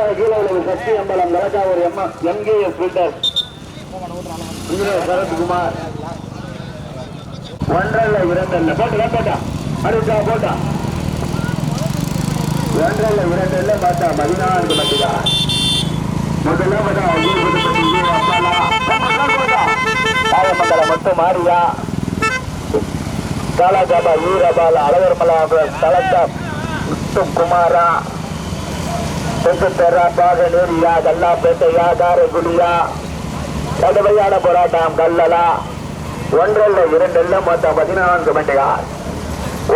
அடுத்ததாக கீழே உள்ள Sakthi Ambalam Thalakkavur M MKS builder Sarathkumar. ஒன்றல்ல இரண்டல்ல. போட்டா போட்டா அடுத்தா போட்டா? ஒன்றல்ல இரண்டல்ல பார்த்தா பதினான்கு மட்டுதா முதல்ல பார்த்தா அப்பாலா காயமங்கலம் மட்டும் மாறியா? காலாஜாபா வீரபால அழகர்மலாபுரம் தலத்தா முத்துக்குமாரா? தெற்குத்தெரா பாகனேரியா கல்லாப்பேட்டையா காரைக்குடியா கடுமையான போராட்டம் கல்லலா. ஒன்றல்ல இரண்டல்ல மொத்தம் பதினான்கு வண்டிகள்.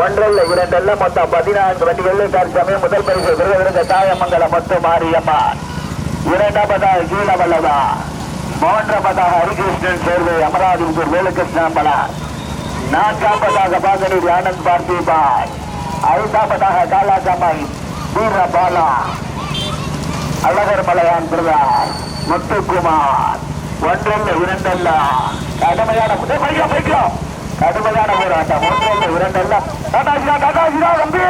ஒன்றல்ல இரண்டல்ல மொத்தம் பதினான்கு வண்டிகள். தற்சமயம் முதல் பரிசு விருதுவிருந்த தாயமங்கலம் மொத்த மாரியம்மா இரண்டாவதாக கீழவல்லதா மூன்றாவதாக ஹரிகிருஷ்ணன் சேர்வை அமராவதிபுர் வேலுகிருஷ்ணாம்பலம் நான்காவதாக பாகனூர் ஆனந்த் பார்த்திபாய் ஐந்தாவதாக காலாஜாமை வீரபாலா அழகர் மலையான் பிரதார் முத்துக்குமார். ஒன்றல்ல இரண்டல்ல. கடுமையான முதல் பைக்கோ கடுமையான போராட்டம். ஒன்றல்ல இரண்டல்ல. டாடாஜிடா டாடாஜிடா தம்பி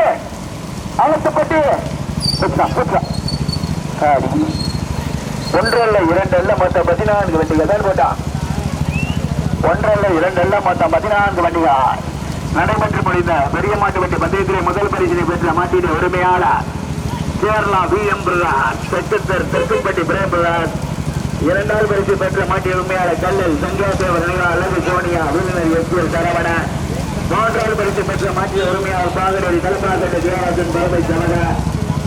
அவசப்பட்டு புத்தா புத்தா ஒன்றல்ல இரண்டல்ல மொத்தம் பதினான்கு வண்டிகள். தான் போட்டான் ஒன்றல்ல இரண்டல்ல மொத்தம் பதினான்கு வண்டிகள். நடைபெற்று முடிந்த பெரிய மாட்டு வண்டி பந்தயத்திலே முதல் பரிசினை பெற்ற மாட்டின் உரிமையாளர் கேரளா வி எம் பிரதாஸ் செக்கத்தர் தெற்குப்பட்டி பிரேம் பிரதாஸ் இரண்டாவது பரிசு பெற்ற மாட்டிய உண்மையாளர் கல்லல் சங்கேதேவர் நினைவா அழகு சோனியா விருந்தினர் எஸ் எல் சரவண. மூன்றாவது பரிசு பெற்ற மாட்டிய உரிமையாளர் பாகனூரி கலப்பாக்கட்டு ஜெயராஜன் பரமை சமக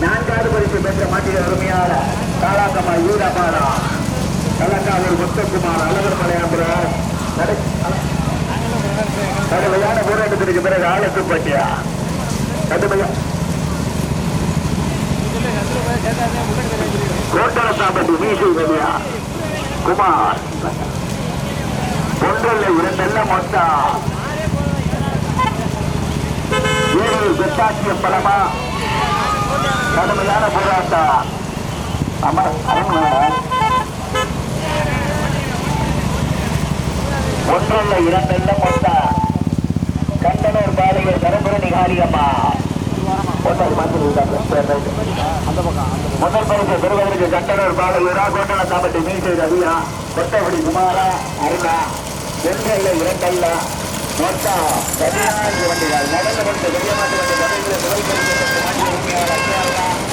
நான்காவது பரிசு பெற்ற மாட்டிய உரிமையாளர் காலாக்கம்மா யூரபாரா கலக்காவூர் முத்தகுமார் அழகர் மலையாம்புரார் கடுமையான போராட்டத்திற்கு பிறகு ஆலத்துப்பட்டியா கடுமையா கோட்டரசாம்பட்டி வீசை வெளியா? குமார். ஒன்றல்ல இரண்டல்ல மொத்தம் ஏழு பெத்தாட்சியம் பலமா? கடுமையான போராட்டம் அமர் அரண்மனை ஒன்றல்ல இரண்டல்ல மொத்தம் கண்டனூர் பாதையில் கரும்புரணி காளியம்மா முதல் பரிசு பெறுவதற்கு கண்டனர் பாடலூரா கோட்டல சாம்பட்டி மீசை ரவியா கொட்டபடி குமாரா அருணா ஒன்றல்ல இரண்டல்ல மொத்தம் பதினான்கு வண்டிகள் நடந்து கொண்டு பெரிய மாட்டு வண்டி பதவியில் முதல் பரிசு பெற்ற மாட்டு உரிமையாளர்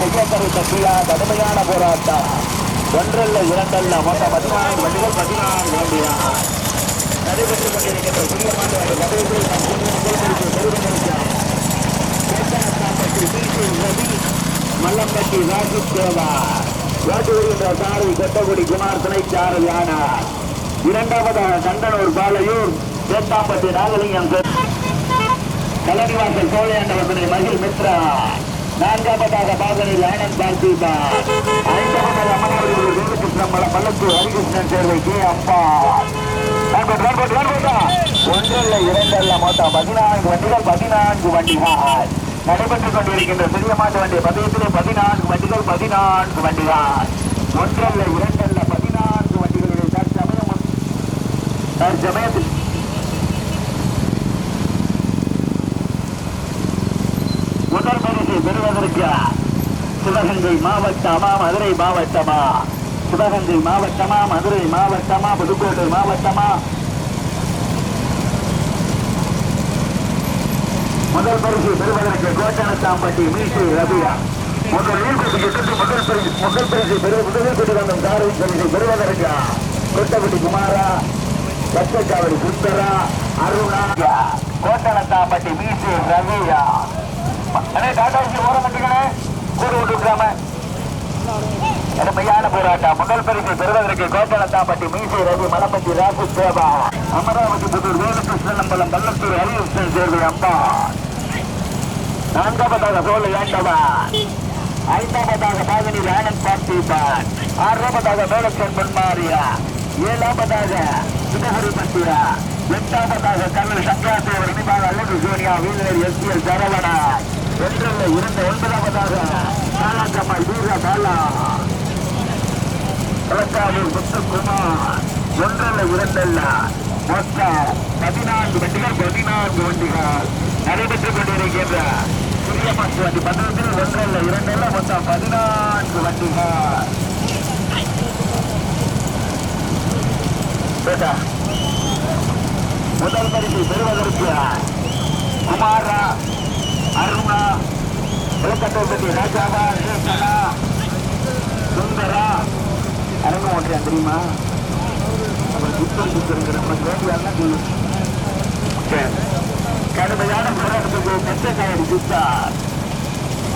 கட்டியா பொய்யக்கரை கடுமையான போராட்டம். ஒன்றல்ல இரண்டல்ல மொத்தம் பதினாறு வண்டிகள் பதினாறு வண்டியா நடைபெற்றுக் கொண்டிருக்கின்ற புதியமான ஒரு மல்லம்பட்டி ராஜு தேவா ஓட்டு வருகின்ற சாரி கொட்டகுடி குமார் துணை இரண்டாவதாக கண்டனூர் பாலையூர் சேத்தாம்பட்டி நாகலிங்கம் கலடிவாசல் சோழையாண்டவர்களை மகிழ் மித்ரா. நான்காவதாக பாகனில் ஆனந்த் பார்த்திபா. ஐந்தாவதாக அமர்நாடு வேலுகிருஷ்ணன் பள்ளத்தூர் ஹரிகிருஷ்ணன் சேர்வை கே அப்பா ஒன்றல்ல இரண்டல்ல மொத்தம் பதினான்கு வண்டிகள் பதினான்கு வண்டிகள். நடைபெற்றுக் கொண்டிருக்கின்ற சிறிய மாட்டு வண்டி பதவியத்திலே பதினான்கு வண்டிகள் பதினான்கு வண்டிகள். ஒன்றல்ல இரண்டல்ல பதினான்கு வண்டிகளுடைய தற்சமயம் தற்சமயத்தில் முதல் பரிசு பெறுவதற்கு சிவகங்கை மாவட்டமா மதுரை மாவட்டமா? சிவகங்கை மாவட்டமா மதுரை மாவட்டமா புதுக்கோட்டை மாவட்டமா? முதல் பரிசு பெறுவதற்கு கோட்டனத்தாம்பட்டி மீசு ரபியா முதல் நீர்பதிக்கு முதல் பரிசு முதல் பரிசு பெறு முதலில் கொண்டு வந்த காரை பரிசு பெறுவதற்கு கொட்டப்பட்டி குமாரா லட்சக்காவடி சுந்தரா அருணா. கோட்டனத்தாம்பட்டி மீசு ரவியா. அண்ணே டாடாஜி ஓரம் கட்டுக்கணே கூடு விட்டுருக்காம கடுமையான போராட்டம். முதல் பரிசு பெறுவதற்கு கோட்டனத்தாம்பட்டி மீசி ரவி மலப்பட்டி ராசு சேவா. அமராவதி புதூர் வேலுகிருஷ்ணன் அம்பலம் பள்ளத்தூர் ஹரிகிருஷ்ணன் சேர்வை அம்பா நான்காவதாக சோழ ஏண்டவன் ஐந்தாவதாக பாகனில் ஆனந்த் பார்த்திபான் ஆறாவதாக மேலச்சன் பொன்மாரியா. ஏழாவதாக சுதகரி பட்டியா. எட்டாவதாக கண்ணல் சங்கராசேவர் நினைவாக அல்லது சோனியா வீரர் எஸ் எல் சரவணா. ஒன்றல்ல இரண்டு ஒன்பதாவதாக காலாக்கம்மாள் வீர பாலா. இலக்காவூர் முத்துக்குமார் ஒன்றில் இரண்டல்ல. மொத்தம் பதினான்கு வண்டிகள் பதினான்கு வண்டிகள் நடைபெற்றுக் கொண்டிருக்கின்ற சிறிய பத்து வண்டி பந்தத்தில் ஒன்றில் இரண்டில் மொத்தம் பதினான்கு வண்டிகள் பேட்டா முதல் பரிசு பெறுவதற்கு குமாரா அருணா. விளக்கட்டோப்பட்டி ராஜாவா சேஷனா சுந்தரா. அரங்க ஓட்டுறேன் தெரியுமா? நம்ம புத்தம் நம்ம வேண்டியாதான் கடுமையான போராட்டத்துக்கு கச்சக்காயடி சித்தார்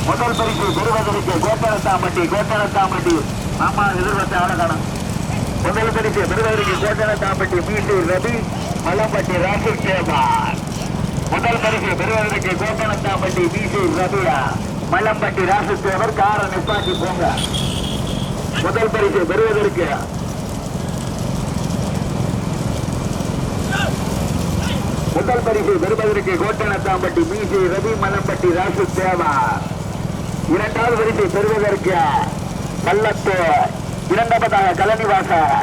முதல் பரிசு பெறுவதற்கு கோட்டனத்தாம்பட்டி கோட்டனத்தாம்பட்டி மாமா எதிர்பார்த்த ஆள முதல் பரிசு பெறுவதற்கு கோட்டனத்தாம்பட்டி மீட்டு ரவி மலம்பட்டி ராகுல் கேபார் முதல் பரிசு பெறுவதற்கு கோட்டனத்தாம்பட்டி மீட்டு ரவியா. மலம்பட்டி ராசு தேவர் கார நிப்பாட்டி போங்க. முதல் பரிசு பெறுவதற்கு முதல் பரிசு பெறுவதற்கு கோட்டனத்தாம்பட்டி மீசி ரவி மலம்பட்டி ராசு தேவா இரண்டாவது பரிசு பெறுவதற்கு பள்ளத்தூர் இரண்டாவதாக கலனிவாசர்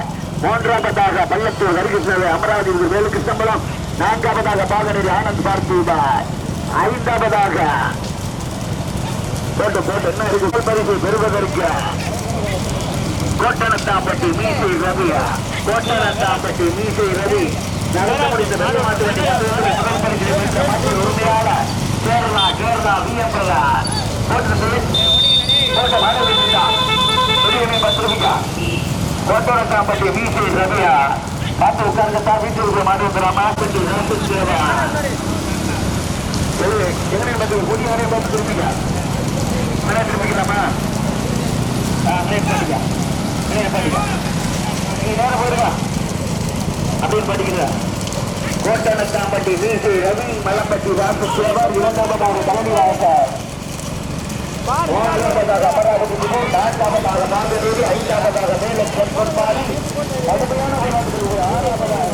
மூன்றாவதாக பள்ளத்தூர் ஹரிகிருஷ்ணன் அமராவதி வேலுகிருஷ்ணம்பலம் நான்காவதாக பாகனரி ஆனந்த் பார்த்திபார் ஐந்தாவதாக. போட்டு போட்டு என்ன இருக்கு. பரிசு பெறுவதற்கு கோட்டனத்தாம்பட்டி மீசை ரவி. கோட்டனத்தாம்பட்டி மீசை ரவி. நடந்து முடிந்த வெள்ள மாட்டு முதல் பரிசு பெற்ற மாட்டின் உரிமையாளர் கேரளா கேரளா விஎம் பிரதான் போட்டு போட்ட மாடு பத்து ரூபாய்க்கா கோட்டனத்தாம்பட்டி மீசை ரவியா. பார்த்து உட்கார்ந்துட்டா வீட்டுக்கு மாடு வந்துடாம கொஞ்சம் நேரத்து சேவை எங்கனையும் பார்த்து கூடிய வரையும் பார்த்து திரும்பிக்க மனையை திரும்பிக்கலாமா ஆ மனையை பண்ணிக்க மனையை பண்ணிக்க நீ நேரம் போயிடுவா அப்படின்னு படிக்கிற கோட்டனத்தாம்பட்டி வீசு ரவி மலம்பட்டி வாசு சேவர் இரண்டாவதாக தலைமை வாசர் மூன்றாவதாக அமராவதி குழு, நான்காவதாக மாந்தனூர் ஐந்தாவதாக மேலே பொன்பாடி கடுமையான போராட்டத்தில் ஒரு ஆறாவதாக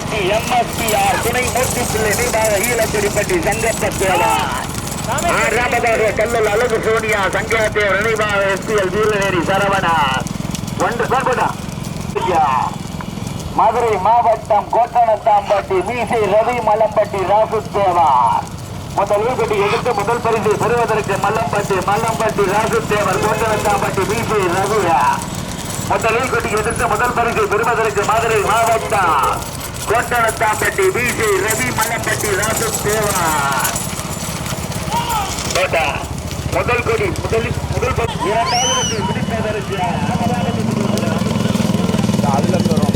சிவபுரிப்பட்டி எம்எஸ்பிஆர் துணை மூர்த்தி பிள்ளை நீடாக ஈழத்திரிப்பட்டி சங்கப்ப தேவா ஆறாவதாக கல்லல் அழகு சோனியா சங்கேதேவ் நினைவாக எஸ்பிஎல் வீரநேரி சரவணா. ஒன்று பேர்படா மதுரை மாவட்டம் கோட்டணத்தாம்பட்டி மீசை ரவி மலம்பட்டி ராசு தேவா முதல் வீழ்பட்டி எடுத்து முதல் பரிசு பெறுவதற்கு மல்லம்பட்டி மல்லம்பட்டி ராசு தேவர் கோட்டணத்தாம்பட்டி மீசை ரவியா. முதலில் கொட்டி எதிர்த்து முதல் பரிசு பெறுவதற்கு மதுரை மாவட்டம் கோட்டணத்தாம்பட்டி பிசி ரவி மலம்பட்டி ராசு தேவா கோட்டா முதல் கொடி முதலில் முதல் பரிசு இரண்டாவது பிடிப்பதற்கு அதுலேருந்து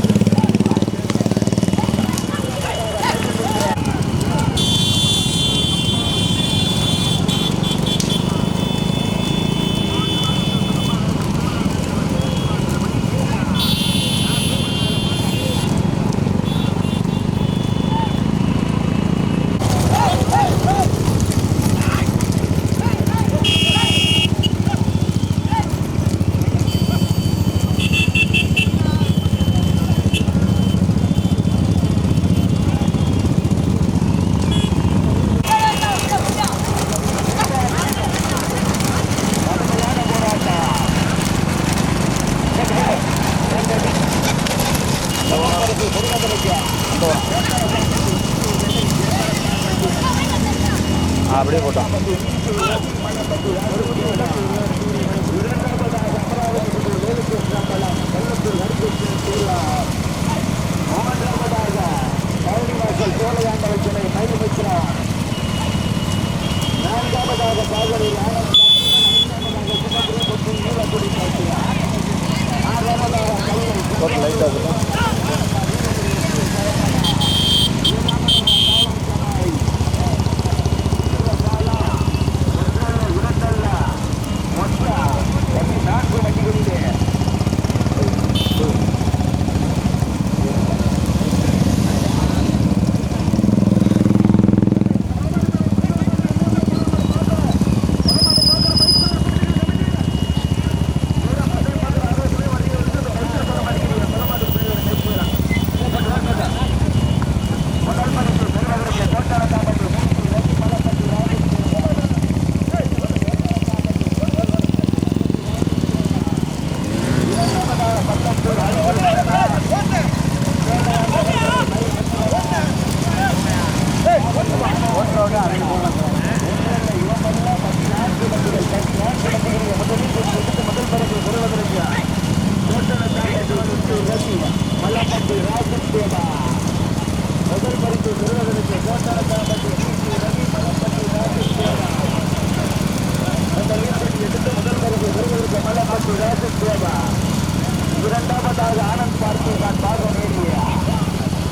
இரண்டாவதாக ஆனந்த் பார்த்து தான் பாக நேரிய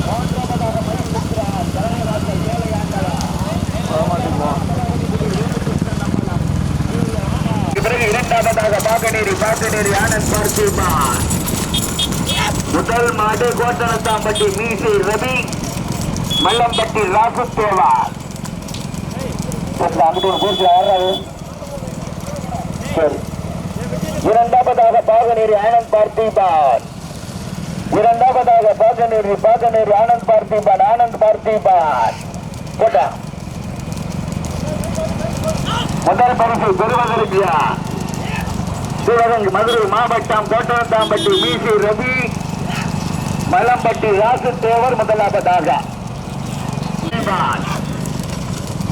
மூன்றாவதாக மணிபுத்திரா தலைமையாக வேலையாண்டலா பிறகு இரண்டாவதாக பாகநேரி பாகநேரி ஆனந்த் பார்த்திபா முதல் மாடு கோட்டனத்தாம்பட்டி மீசை ரவி மல்லம்பட்டி ராகுத்தேவா. அங்கிட்டு ஒரு கோர்ட்டில் ஆறாரு சரி. இரண்டாவதாக பாகநேரி ஆனந்த் பார்த்திபான். இரண்டாவதாக பாகநேரி பாகநேரி ஆனந்த் பார்த்திபான் ஆனந்த் பார்த்திபான். போட்டா. முதல் பரிசு பெறுவதற்கு சிவகங்கை மதுரை மாவட்டம் கோட்டவத்தாம்பட்டி மீசி ரவி மலம்பட்டி ராசு தேவர் முதலாவதாக.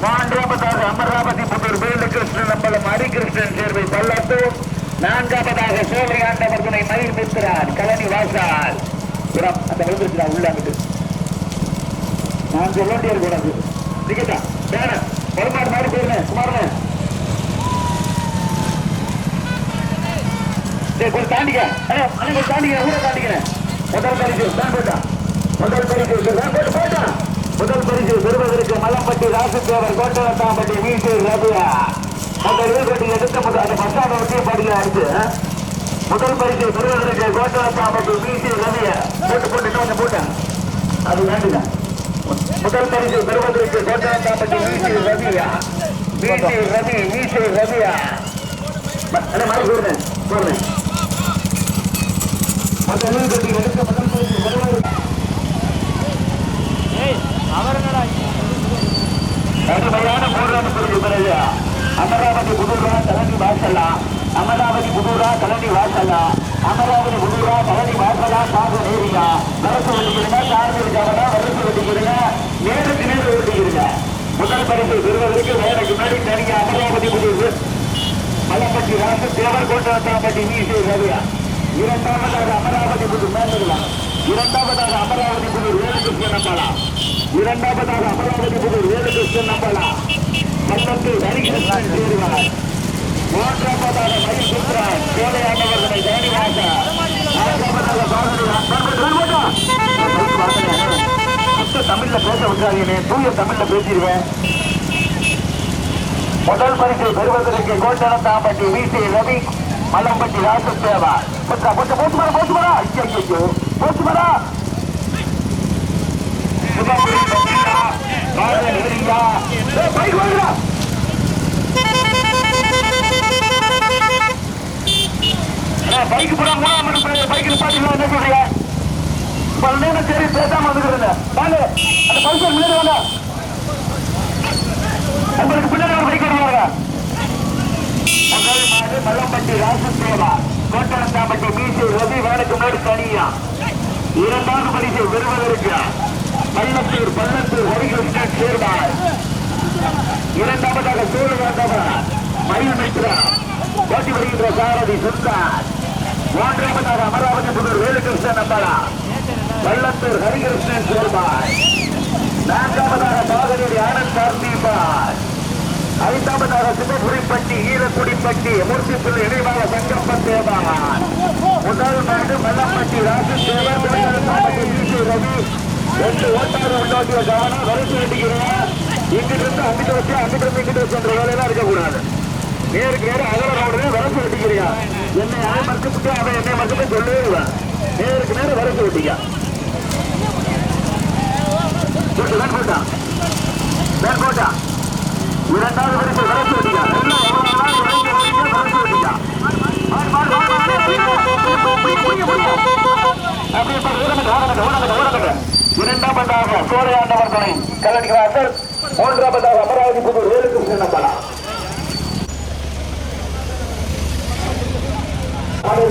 மூன்றாவதாக அமராவதி புதூர் வேலுகிருஷ்ணன் அம்பலம் ஹரிகிருஷ்ணன் சேர்வை பல்லத்தூர் நான்காவதாக சோழி ஆண்டவர் துணை மயில் மித்திரான் கலனி வாசால் புறம் அந்த விழுந்துருச்சுடா உள்ள அங்கிட்டு நான் சொல்ல வேண்டியது கூடாது டிக்கெட்டா வேற வருமாறு மாறி போயிருந்தேன் குமாரன். கொஞ்சம் தாண்டிக்க. கொஞ்சம் தாண்டிக்க ஊரை தாண்டிக்கிறேன் முதல் பரிசு தான் போட்டா. முதல் பரிசு தான் போட்டு போட்டா முதல் பரிசு பெறுவதற்கு மலம்பட்டி கோட்டவத்தாம்பட்டி வீட்டு ரபியா அந்த இருபத்தி எடுத்த முதல் அந்த பஸ்டாண்டை ஒட்டிய படிக்க அடுத்து? முதல் பரிசு பெறுவதற்கு கோட்டவத்தாம்பட்டி வீட்டு ரபியா போட்டு போட்டு இன்னொன்று போட்டேன். அது வேண்டுதான் முதல் பரிசு பெறுவதற்கு கோட்டவத்தாம்பட்டி வீட்டு ரபியா வீட்டு ரவி வீட்டு ரபியா அண்ணே மாதிரி போடுறேன்? போடுறேன். நூல் கட்டி எடுக்க முதல் பரிசு பெறுவதற்கு அவர் என்னடா கடுமையான போராட்டம் பிறகு பிறகு அமராவதி புதூரா கலனி வாசலா அமராவதி புதூரா கலனி வாசலா அமராவதி புதூரா கலனி வாசலா சாகு நேரியா வரசு வெட்டிக்கிறீங்க சார்பு இருக்காங்க வரசு வெட்டிக்கிறீங்க நேருக்கு நேரு வெட்டிக்கிறீங்க முதல் பரிசு பெறுவதற்கு வேலைக்கு முன்னாடி தனிங்க அமராவதி புதூர். மலப்பட்டி ராசு தேவர் கோட்டவத்தாம்பட்டி வீசி ரவியா. இரண்டாவதாக அமராவதி புதூர் மேலாம் இரண்டாவதாக அமராவதி புதூர் வேலுகிருஷ்ணன் நம்பலாம் இரண்டாவதாக அமராவதி புதூர் வேலுகிருஷ்ணன் நம்பலாம் பல்லத்து ஹரிகிருஷ்ணன் சேருவார் மூன்றாவதாக மயில் சுற்றார் கோடையாண்டவர்களை ஜெயனிவாச நான்காவதாக பாகனூர் தமிழ்ல பேச விட்டாதீங்க தூய தமிழ்ல பேசிடுவேன். முதல் பரிசை பெறுவதற்கு கோட்டனத்தாம்பட்டி வீசி ரவி மலம்பட்டி ராசு தேவா போச்சா போச்சு மரா போச்சு ஐயோ போச்சு பைக் பைக் போட மூணாம் பைக் நிப்பாட்டிங்களா என்ன சொல்றீங்க பல சரி பேசாம வாங்க அந்த பைசல் முன்னாடி வாங்க உங்களுக்கு பின்னாடி ஒரு பைக் வருவாங்க மல்லம்பட்டி ராசத்தேவா கோட்டனத்தாம்பட்டி மீசி ரவி வேலைக்கு முன்னாடி தனியா இரண்டாவது பரிசை பெறுவதற்கு பள்ளத்தூர் பள்ளத்தூர் ஹரிகிருஷ்ணன் சேர்வார் இரண்டாவதாக சூழ்நிலை மயில் மித்ரா. போட்டி வருகின்ற சாரதி சுல்தான் மூன்றாவதாக அமராவதி புதூர் வேலுகிருஷ்ணன் நம்பரா பள்ளத்தூர் ஹரிகிருஷ்ணன் சேர்வார் நான்காவதாக பாகனேரி ஆனந்த் கார்த்திபார் ஐந்தாவதாக சிவபுரிப்பட்டி ஈரக்குடிப்பட்டி மூர்த்திப்புள்ளி இணைவாக சங்கப்பன் தேவான் முதல் நாடு மல்லப்பட்டி ராசு தேவர் ரவி ரெண்டு ஓட்டாறு உள்ளோட்டிய கவனம் வரிசை வெட்டிக்கிறேன் இங்கிட்டு இருந்து அங்கிட்டு வச்சு அங்கிட்டு இருந்து இங்கிட்டு வச்சுன்ற வேலையெல்லாம் இருக்கக்கூடாது. நேருக்கு நேரம் அகல ரோடு வரிசை வெட்டிக்கிறியா என்னை யாரும் மறுக்கப்பட்டு அவன் என்னை மறுக்கப்பட்டு சொல்லவே இல்லை. நேருக்கு நேரம் வரிசை வெட்டிக்க போட்டு வேன் போட்டா வேன் போட்டா இரண்டாவது வரிசை வரிசை வெட்டிக்கா எல்லாம் எவ்வளவு நாள் வரிசை வெட்டிக்கா வரிசை அப்படியே பாரு, ஓடங்கட்டு, ஓடங்கட்டு, இரண்டாவதாக சோழையாண்டவர் துணை கல்லடி மூன்றாவதாக அமராவதி புதூர் வேலுகிருஷ்ணன் நம்பலாம் மாடு